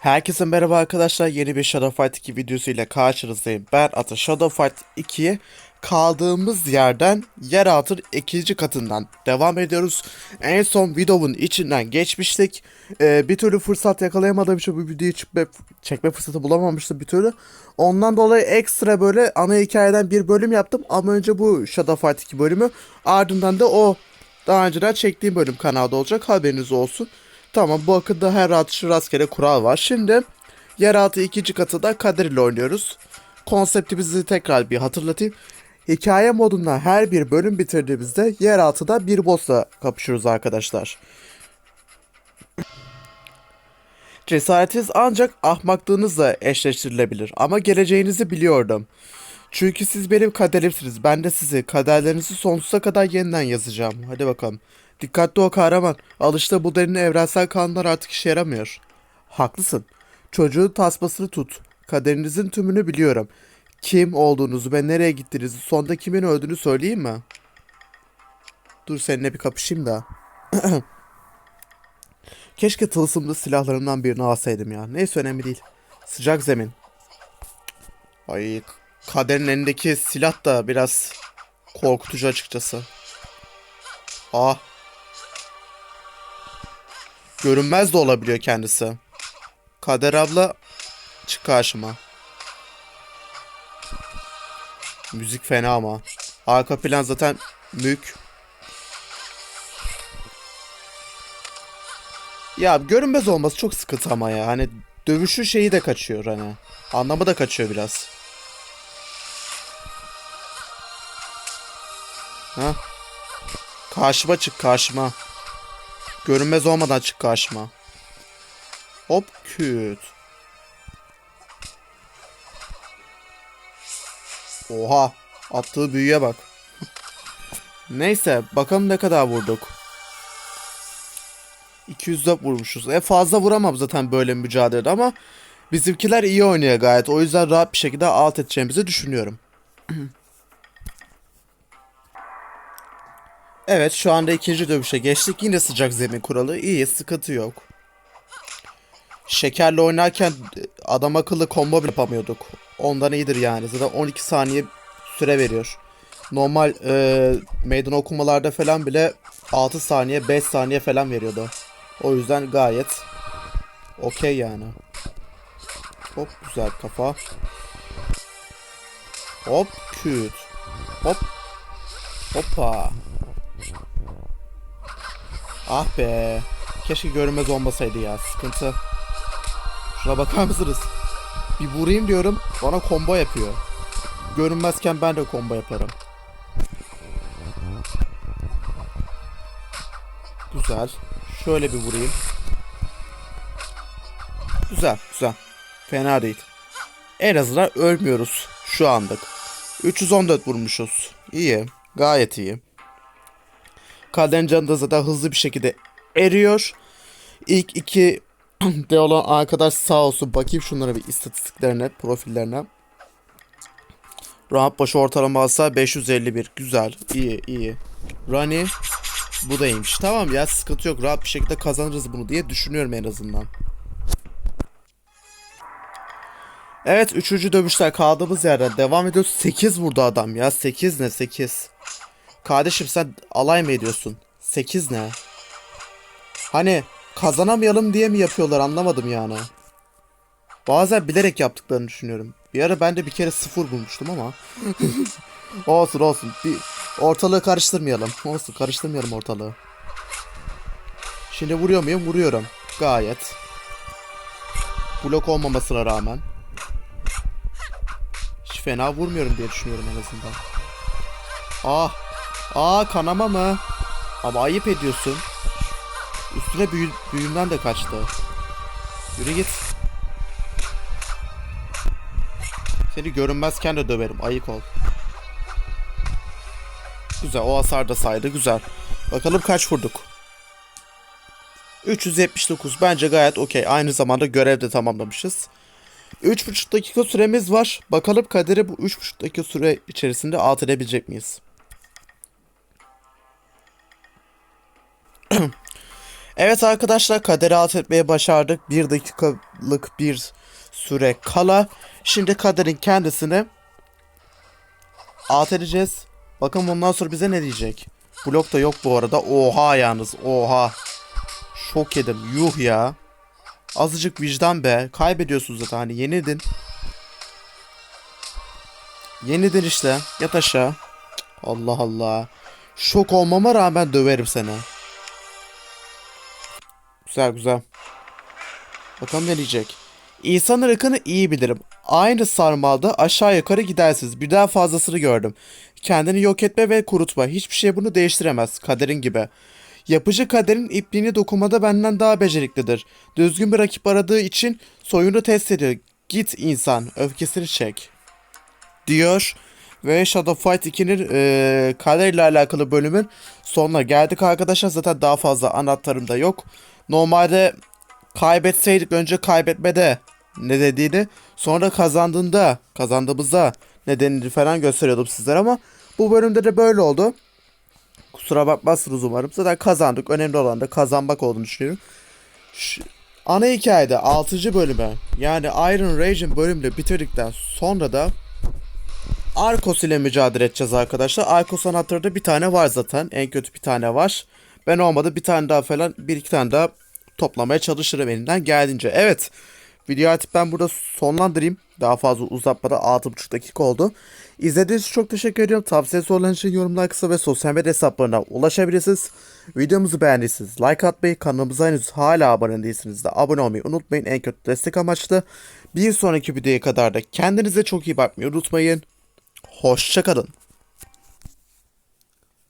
Herkese merhaba arkadaşlar. Yeni bir Shadow Fight 2 videosu ile karşınızdayım. Ben Ata Shadow Fight 2'ye kaldığımız yerden yeraltı ikinci katından devam ediyoruz. En son videonun içinden geçmiştik. Ee, bir türlü fırsat yakalayamadığım için bu videoyu çekme, çekme fırsatı bulamamıştım bir türlü. Ondan dolayı ekstra böyle ana hikayeden bir bölüm yaptım. Ama önce bu Shadow Fight 2 bölümü ardından da o daha önceden çektiğim bölüm kanalda olacak haberiniz olsun. Tamam bu akılda her atışı rastgele kural var. Şimdi yeraltı ikinci katı da Kadir ile oynuyoruz. Konseptimizi tekrar bir hatırlatayım. Hikaye modunda her bir bölüm bitirdiğimizde yeraltıda bir boss'la kapışıyoruz arkadaşlar. Cesaretiniz ancak ahmaklığınızla eşleştirilebilir ama geleceğinizi biliyordum. Çünkü siz benim kaderimsiniz. Ben de sizi kaderlerinizi sonsuza kadar yeniden yazacağım. Hadi bakalım. Dikkatli ol kahraman. Alışta bu derin evrensel kanunlar artık işe yaramıyor. Haklısın. Çocuğun tasmasını tut. Kaderinizin tümünü biliyorum. Kim olduğunuzu ve nereye gittiğinizi, sonda kimin öldüğünü söyleyeyim mi? Dur seninle bir kapışayım da. Keşke tılsımlı silahlarımdan birini alsaydım ya. Neyse önemli değil. Sıcak zemin. Ay kaderin elindeki silah da biraz korkutucu açıkçası. Ah. Görünmez de olabiliyor kendisi. Kader abla çık karşıma. Müzik fena ama. Arka plan zaten mük. Ya görünmez olması çok sıkıntı ama ya. Hani dövüşü şeyi de kaçıyor hani. Anlamı da kaçıyor biraz. Ha? Karşıma çık karşıma. Görünmez olmadan çık karşıma. Hop küt. Oha. Attığı büyüye bak. Neyse bakalım ne kadar vurduk. 204 vurmuşuz. E fazla vuramam zaten böyle mücadelede ama bizimkiler iyi oynuyor gayet. O yüzden rahat bir şekilde alt edeceğimizi düşünüyorum. Evet şu anda ikinci dövüşe geçtik. Yine sıcak zemin kuralı. İyi sıkıntı yok. Şekerle oynarken adam akıllı combo bile yapamıyorduk. Ondan iyidir yani. Zaten 12 saniye süre veriyor. Normal e, meydan okumalarda falan bile 6 saniye 5 saniye falan veriyordu. O yüzden gayet okey yani. Hop güzel kafa. Hop küt. Hop. Hoppa. Ah be. Keşke görünmez olmasaydı ya. Sıkıntı. Şuna bakar mısınız? Bir vurayım diyorum. Bana combo yapıyor. Görünmezken ben de combo yaparım. Güzel. Şöyle bir vurayım. Güzel, güzel. Fena değil. En azından ölmüyoruz şu andık. 314 vurmuşuz. İyi. Gayet iyi. Kaden canı da zaten hızlı bir şekilde eriyor. İlk iki de olan arkadaş sağ olsun. Bakayım şunlara bir istatistiklerine, profillerine. Rahat başı ortalaması 551. Güzel. iyi iyi. Rani bu da iyiymiş. Tamam ya sıkıntı yok. Rahat bir şekilde kazanırız bunu diye düşünüyorum en azından. Evet üçüncü dövüşler kaldığımız yerden devam ediyoruz. 8 vurdu adam ya. 8 ne 8. Kardeşim sen alay mı ediyorsun? 8 ne? Hani kazanamayalım diye mi yapıyorlar anlamadım yani. Bazen bilerek yaptıklarını düşünüyorum. Bir ara ben de bir kere sıfır bulmuştum ama. olsun olsun. Bir ortalığı karıştırmayalım. Olsun karıştırmayalım ortalığı. Şimdi vuruyor muyum? Vuruyorum. Gayet. Blok olmamasına rağmen. Hiç fena vurmuyorum diye düşünüyorum en azından. Ah. Aa kanama mı? Ama ayıp ediyorsun. Üstüne büyü büyümden de kaçtı. Yürü git. Seni görünmezken de döverim. Ayık ol. Güzel. O hasar da saydı. Güzel. Bakalım kaç vurduk. 379. Bence gayet okey. Aynı zamanda görev de tamamlamışız. 3,5 dakika süremiz var. Bakalım kaderi bu 3,5 dakika süre içerisinde alt edebilecek miyiz? Evet arkadaşlar kaderi alt etmeye başardık. Bir dakikalık bir süre kala. Şimdi kaderin kendisini alt edeceğiz. Bakın bundan sonra bize ne diyecek. Blok da yok bu arada. Oha yalnız oha. Şok yedim yuh ya. Azıcık vicdan be. Kaybediyorsunuz zaten hani yenildin. Yenildin işte. Yat aşağı. Allah Allah. Şok olmama rağmen döverim seni. Güzel güzel. Bakalım ne diyecek. İnsan ırkını iyi bilirim. Aynı sarmalda aşağı yukarı gidersiniz. Birden fazlasını gördüm. Kendini yok etme ve kurutma. Hiçbir şey bunu değiştiremez. Kaderin gibi. Yapıcı kaderin ipliğini dokunmada benden daha beceriklidir. Düzgün bir rakip aradığı için soyunu test ediyor. Git insan, öfkesini çek. Diyor. Ve Shadow Fight 2'nin eee kaderle alakalı bölümün sonuna geldik arkadaşlar. Zaten daha fazla anahtarım da yok. Normalde kaybetseydik önce kaybetmede ne dediğini sonra kazandığında kazandığımızda nedenini falan gösteriyordum sizlere ama bu bölümde de böyle oldu. Kusura bakmazsınız umarım. Zaten kazandık. Önemli olan da kazanmak olduğunu düşünüyorum. Şu- ana hikayede 6. bölüme yani Iron Rage'in bölümünü bitirdikten sonra da Arcos ile mücadele edeceğiz arkadaşlar. Arcos anahtarı bir tane var zaten. En kötü bir tane var. Ben olmadı bir tane daha falan bir iki tane daha toplamaya çalışırım elimden geldiğince. Evet. Video artık ben burada sonlandırayım. Daha fazla uzatmadan 6,5 dakika oldu. İzlediğiniz için çok teşekkür ediyorum. Tavsiye sorularınız için yorumlar kısa ve sosyal medya hesaplarına ulaşabilirsiniz. Videomuzu beğendiyseniz like atmayı, kanalımıza henüz hala abone değilseniz de abone olmayı unutmayın. En kötü destek amaçlı. Bir sonraki videoya kadar da kendinize çok iyi bakmayı unutmayın. Hoşçakalın.